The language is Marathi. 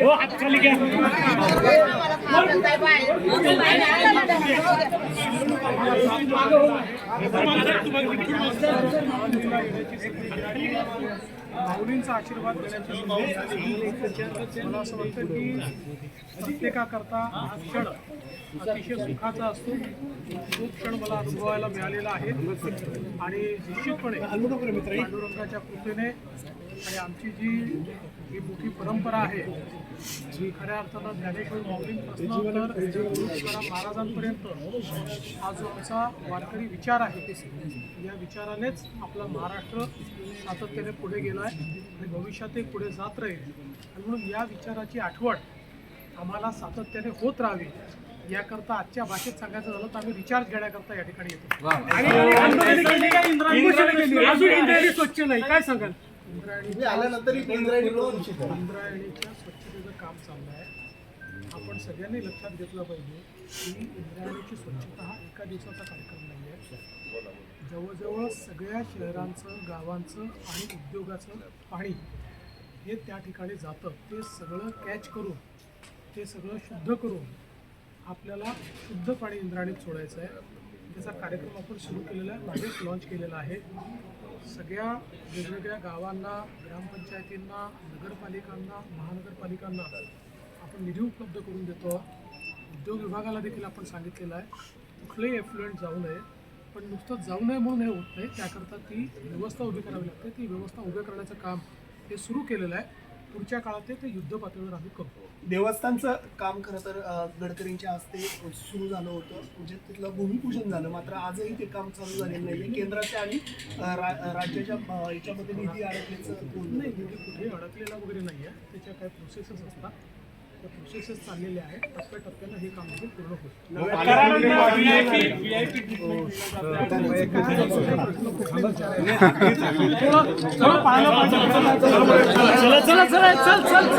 हो हात खाली घ्या माऊलींचा आशीर्वाद घेण्याची म्हणजे मला असं वाटतं की प्रत्येकाकरता हा क्षण अतिशय सुखाचा असतो. तो क्षण मला अनुभवायला मिळालेला आहे. आणि निश्चितपणे पांडुरंगाच्या कृपेने आणि आमची जी ही मोठी परंपरा आहे जी खऱ्या अर्थानं ज्ञानेश्वर माऊलींपासून तर तुकाराम महाराजांपर्यंत हा जो आमचा वारकरी विचार आहे या विचारानेच आपला महाराष्ट्र सातत्याने पुढे गेला आहे आणि भविष्यातही पुढे जात राहील आणि म्हणून या विचाराची आठवण आम्हाला सातत्याने होत राहावी याकरता आजच्या भाषेत सांगायचं झालं तर आम्ही रिचार्ज घेण्याकरता या ठिकाणी येतो स्वच्छ नाही काय सांगाल इंद्रायणी आल्यानंतर इंद्रायणीच्या स्वच्छतेचं काम चाललं आहे. आपण सगळ्यांनी लक्षात घेतलं पाहिजे की इंद्रायणीची स्वच्छता हा एका दिवसाचा कार्यक्रम नाही आहे जवळजवळ सगळ्या शहरांचं गावांचं आणि उद्योगाचं पाणी हे त्या ठिकाणी जातं. ते सगळं कॅच करून ते सगळं शुद्ध करून आपल्याला शुद्ध पाणी इंद्रायणीत सोडायचं आहे. त्याचा कार्यक्रम आपण सुरू केलेला आहे मागेच लॉन्च केलेला आहे. सगळ्या वेगवेगळ्या गावांना ग्रामपंचायतींना नगरपालिकांना महानगरपालिकांना आपण निधी उपलब्ध करून देतो. उद्योग विभागाला देखील आपण सांगितलेलं आहे कुठलेही एफ्लुएंट जाऊ नये पण नुसतं जाऊ नये म्हणून हे होत नाही. त्याकरता ती व्यवस्था उभी करावी लागते. ती व्यवस्था उभ्या करण्याचं काम हे सुरू केलेलं आहे. पुढच्या काळात ते- युद्ध पातळीवर आम्ही करतो. देवस्थानचं काम खरं तर गडकरींच्या हस्ते सुरू झालं होतं. म्हणजे तिथलं भूमिपूजन झालं. मात्र आजही ते काम चालू झालेलं नाही केंद्राच्या आणि राज्याच्या याच्यामध्ये निधी अडकल्याचं नाही निधी कुठेही अडकलेला वगैरे नाही आहे त्याच्या काही प्रोसेसेस असतात. त्या प्रोसेसेस चाललेल्या आहेत टप्प्याटप्प्यानं हे काम देखील पूर्ण होईल. चला चला चला चल चल.